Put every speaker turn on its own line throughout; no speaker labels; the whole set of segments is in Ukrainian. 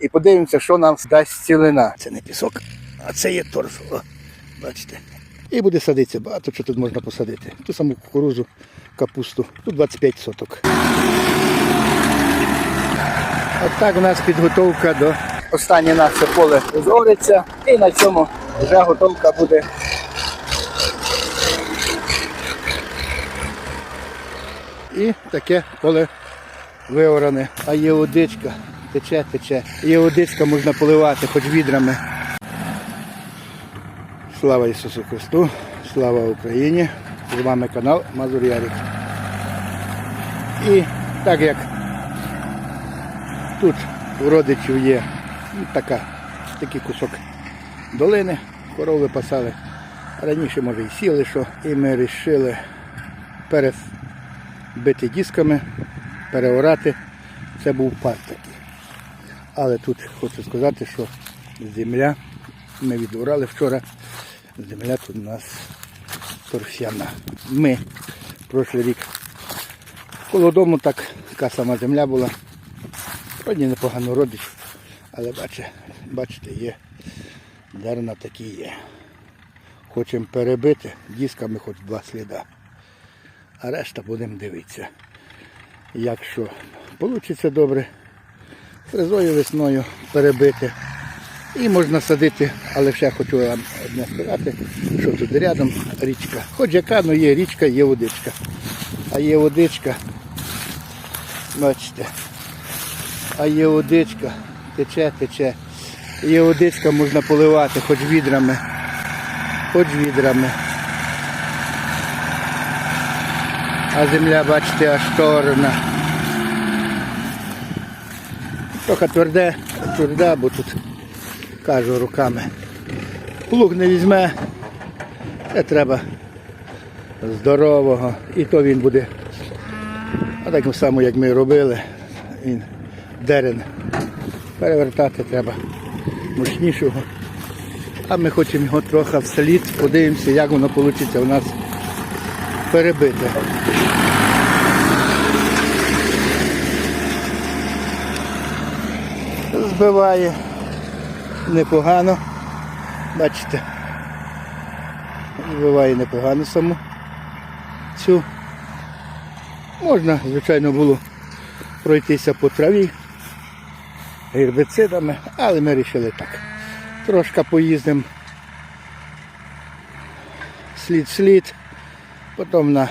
і подивимося, що нам дасть цілина. Це не пісок, а це є торф. О, бачите. І буде садитися. Багато що тут можна посадити. Ту саму кукурузу, капусту. Тут 25 соток. От так у нас підготовка до останнє наше поле зориться. І на цьому вже готовка буде. І таке поле виоране. А є водичка, тече, тече. Є водичка, можна поливати хоч відрами. Слава Ісусу Христу, слава Україні! З вами канал Мазур Ярик. І так як тут у родичів є ну, така, такий кусок долини, корови пасали. Раніше, може, і сіли, що, і ми вирішили перебити дисками, переорати. Це був парк такий. Але тут хочу сказати, що земля, ми відорали вчора, земля тут у нас торфяна. Ми прошлий рік коло дому так, така сама земля була. Вроді непогано родич, але бачите, бачите, є дерна такі є. Хочемо перебити дисками хоч два сліда. А решта будемо дивитися. Якщо вийде добре, фрезою весною перебити. І можна садити, але ще хочу вам одне сказати, що тут рядом річка. Хоч яка, але є річка, є водичка. А є водичка, бачите, а є водичка, тече, тече. Є водичка, можна поливати хоч відрами, хоч відрами. А земля, бачите, аж торна. Трохи тверде, тверда, бо тут кажу руками. Плуг не візьме, це треба здорового. І то він буде. Так само, як ми робили, він дерен. Перевертати треба мощнішого. А ми хочемо його трохи вслід, подивимося, як воно вийде у нас перебити. Збиває непогано. Бачите, збиває непогано саму цю. Можна, звичайно, було пройтися по траві гербицидами, але ми вирішили так. Трошки поїздимо слід-слід, потім на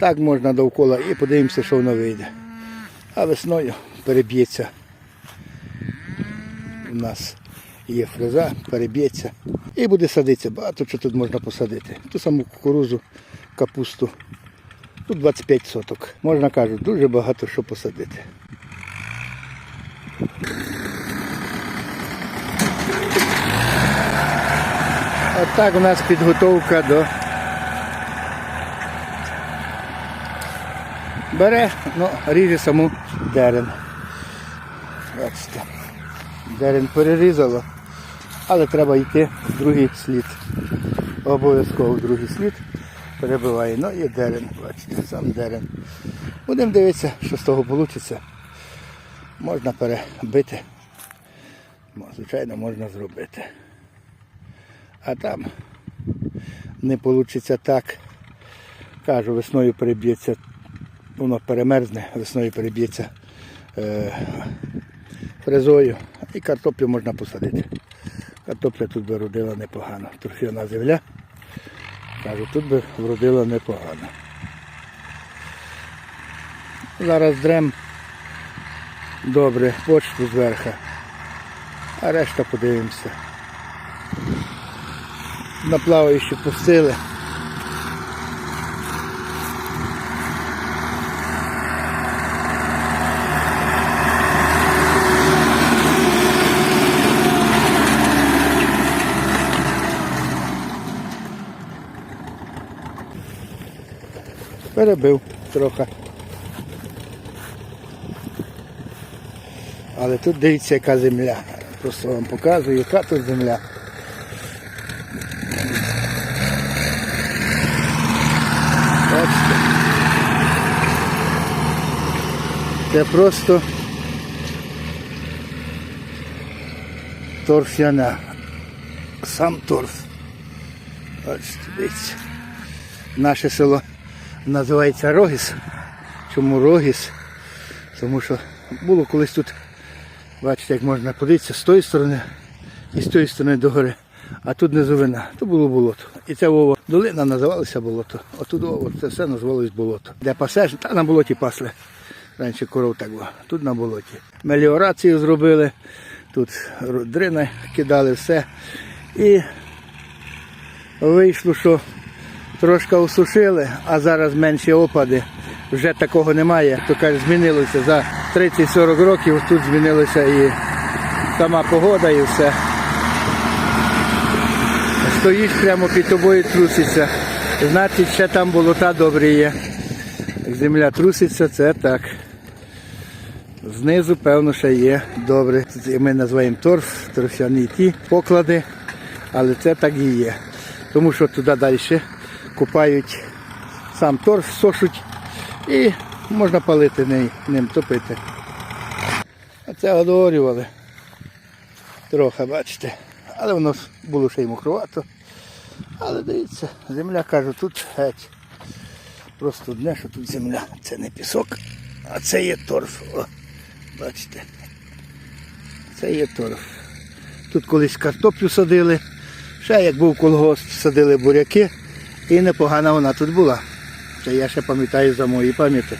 так можна довкола і подивимося, що воно вийде. А весною переб'ється. У нас є фреза, переб'ється. І буде садитися. Багато що тут можна посадити. Ту саму кукурузу, капусту. Тут 25 соток. Можна кажуть, дуже багато що посадити. От так у нас підготовка до бере, ну, ріже саму дерен. Бачите. Дерен перерізало, але треба йти в другий слід. Обов'язково в другий слід перебиває. Ну і дерен, бачите, сам дерен. Будемо дивитися, що з того вийде. Можна перебити. Звичайно, можна зробити. А там не вийде так. Кажу, весною переб'ється, воно перемерзне, весною переб'ється е, фрезою і картоплю можна посадити. Картопля тут би родила непогано. Торфяна земля. Кажу, тут би вродила непогано. Зараз дрем добре, почту зверху, а решта подивимося. На плаваючі пустили. Перебив трохи. Але тут дивіться, яка земля. Просто вам показую, яка тут земля. Бачите? Це просто торфяна. Сам торф. Ось дивіться. Наше село називається Рогіс. Чому Рогіс? Тому що було колись тут, бачите, як можна подивитися з тої сторони і з тої сторони до гори. А тут низовина, то було болото. І ця Вова долина називалася болото. Отут Вова, це все називалось болото. Де пасеш, та на болоті пасли. Раніше коров так було. Тут на болоті. Меліорацію зробили, тут дрина кидали все. І вийшло, що трошки осушили, а зараз менші опади. Вже такого немає. То каже, змінилося за 30-40 років. Тут змінилася і сама погода, і все. Стоїш прямо під тобою труситься. Значить, ще там болота добрі є. Земля труситься, це так. Знизу, певно, ще є добре. Ми називаємо торф, торфяні ті поклади, але це так і є. Тому що туди далі купають сам торф, сушуть і можна палити ним, топити. А це одорювали. Трохи, бачите. Але воно було ще й мокровато. Але дивіться, земля кажу, тут геть. Просто одне, що тут земля. Це не пісок, а це є торф. О, бачите. Це є торф. Тут колись картоплю садили. Ще як був колгосп, садили буряки. І непогана вона тут була. Це я ще пам'ятаю за мої пам'яті.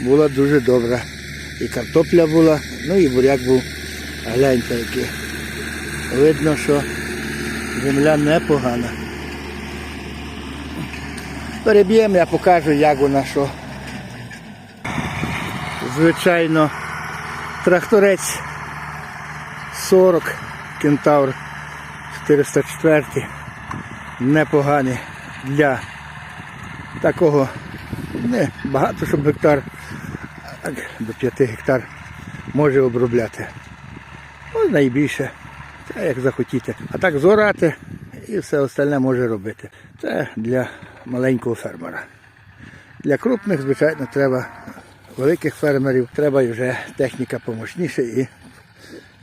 Була дуже добра. І картопля була, ну і буряк був. Гляньте який. Видно, що земля непогана. Переб'ємо, я покажу, як вона що. Звичайно, тракторець 40, кентавр 404. Непоганий для такого не багато, щоб гектар, до 5 гектар може обробляти. Можна і більше. Це як захотіти. А так зорати і все остальне може робити. Це для маленького фермера. Для крупних, звичайно, треба великих фермерів, треба вже техніка помощніша і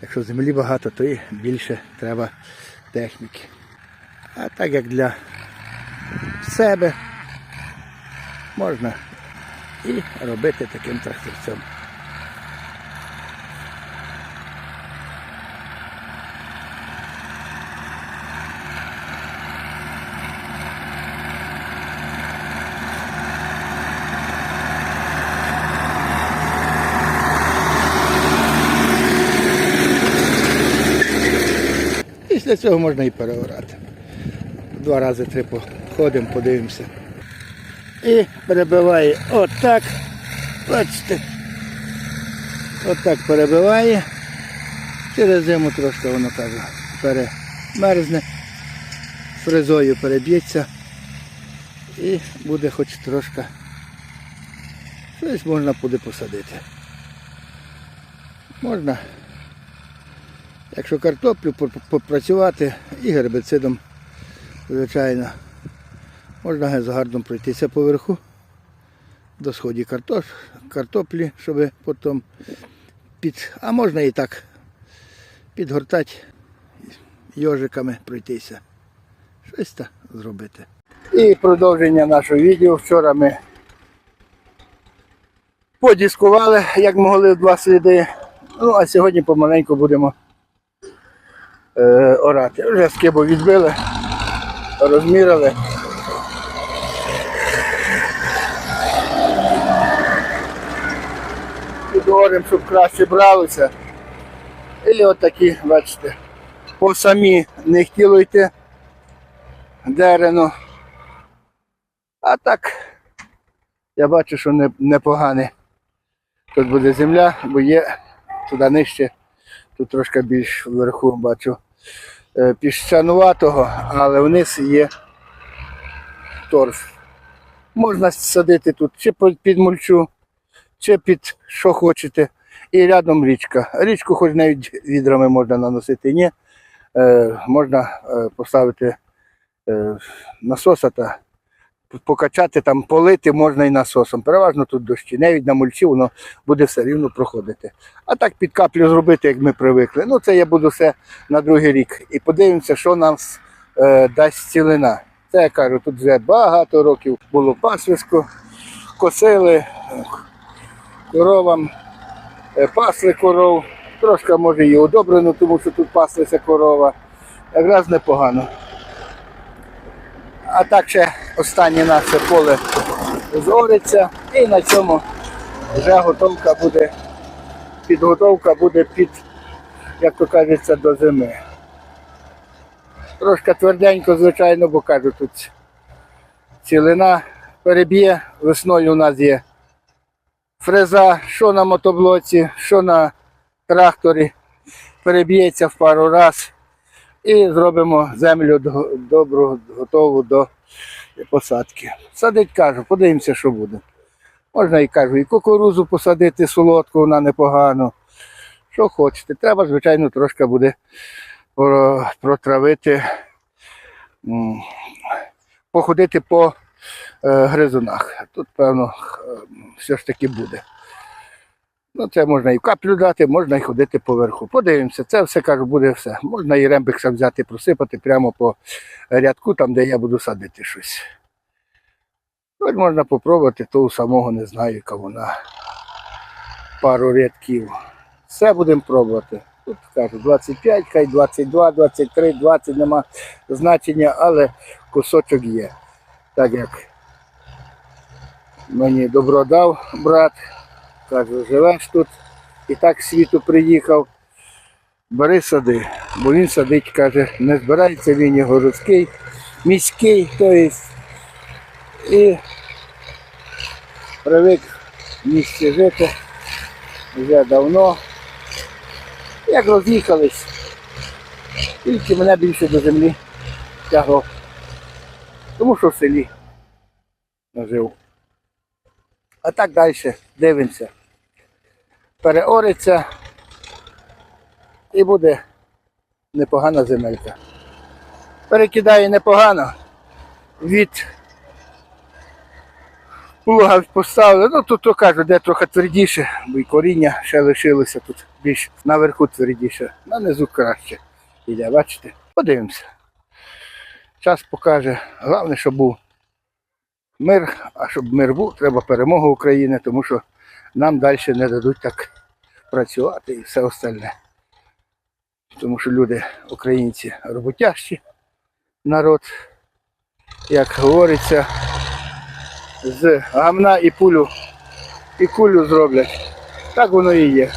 якщо землі багато, то і більше треба техніки. А так як для себе можна і робити таким тракторцем. Після цього можна і переорати. Два рази три походимо, подивимося. І перебиває отак. Бачите. Отак перебиває. Через зиму трошки воно каже, перемерзне, фрезою переб'ється і буде хоч трошки. Щось можна буде посадити. Можна Якщо картоплю попрацювати і гербицидом, звичайно, можна з гардом пройтися поверху до сході картоп, картоплі, щоб потім під, а можна і так підгортати йожиками пройтися. Щось так зробити. І продовження нашого відео. Вчора ми подіскували, як могли два сліди. Ну, а сьогодні помаленьку будемо е, орати. Вже скибу відбили, розмірили. Підговоримо, щоб краще бралося. І от бачите, по самі не хотіло йти дерену. А так, я бачу, що не- непогане. Тут буде земля, бо є туди нижче Тут трошки більш вверху бачу е, піщануватого, але вниз є торф. Можна садити тут чи під мульчу, чи під що хочете. І рядом річка. Річку хоч навіть відрами можна наносити. Ні, е, можна е, поставити е, насоса та покачати там, полити можна і насосом. Переважно тут дощі. Навіть на мульчі воно буде все рівно проходити. А так під каплю зробити, як ми привикли. Ну, це я буду все на другий рік. І подивимося, що нам е, дасть цілина. Це я кажу, тут вже багато років було пасвисько, косили коровам, е, пасли коров. Трошки може і одобрено, тому що тут паслися корова. Якраз непогано. А так ще останнє наше поле зориться і на цьому вже готовка буде, підготовка буде під, як то кажеться, до зими. Трошки тверденько, звичайно, бо кажу, тут цілина переб'є. Весною у нас є фреза, що на мотоблоці, що на тракторі. Переб'ється в пару разів і зробимо землю до- добру, готову до посадки. Садить кажу, подивимося, що буде. Можна і кажу, і кукурузу посадити солодку, вона непогано. Що хочете. Треба, звичайно, трошки буде протравити, походити по гризунах. Тут, певно, е, все ж таки буде. Ну, це можна і каплю дати, можна і ходити поверху. Подивимося, це все кажу, буде все. Можна і рембикса взяти, просипати прямо по рядку, там, де я буду садити щось. Ось можна попробувати, того самого не знаю, яка вона. Пару рядків. Все будемо пробувати. Тут кажу 25, хай 22, 23, 20 нема значення, але кусочок є. Так як мені добро дав брат, Кажу, живеш тут і так світу приїхав. Бери сади, бо він садить, каже, не збирається він є городський, міський, то є. І привик в місті жити вже давно. Як роз'їхались, тільки мене більше до землі тягло. Тому що в селі жив. А так далі дивимося. Переориться і буде непогана земелька. Перекидає непогано. Від плуга поставили. Ну тут то кажу, де трохи твердіше, бо і коріння ще лишилося тут більш наверху твердіше, на низу краще. Іде, бачите? Подивимося. Час покаже. Головне, щоб був мир, а щоб мир був, треба перемога України, тому що нам далі не дадуть так працювати і все остальне. Тому що люди, українці, роботящі народ, як говориться, з гамна і пулю і кулю зроблять. Так воно і є.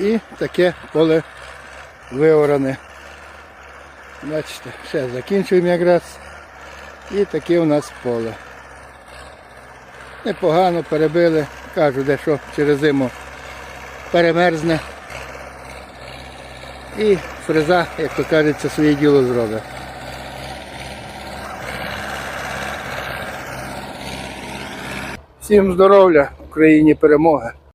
І таке поле виоране. Бачите, ще закінчуємо якраз. І таке у нас поле. Непогано перебили. Кажу, де що через зиму перемерзне. І фреза, як то кажеться, своє діло зробить. Всім здоров'я, Україні перемога.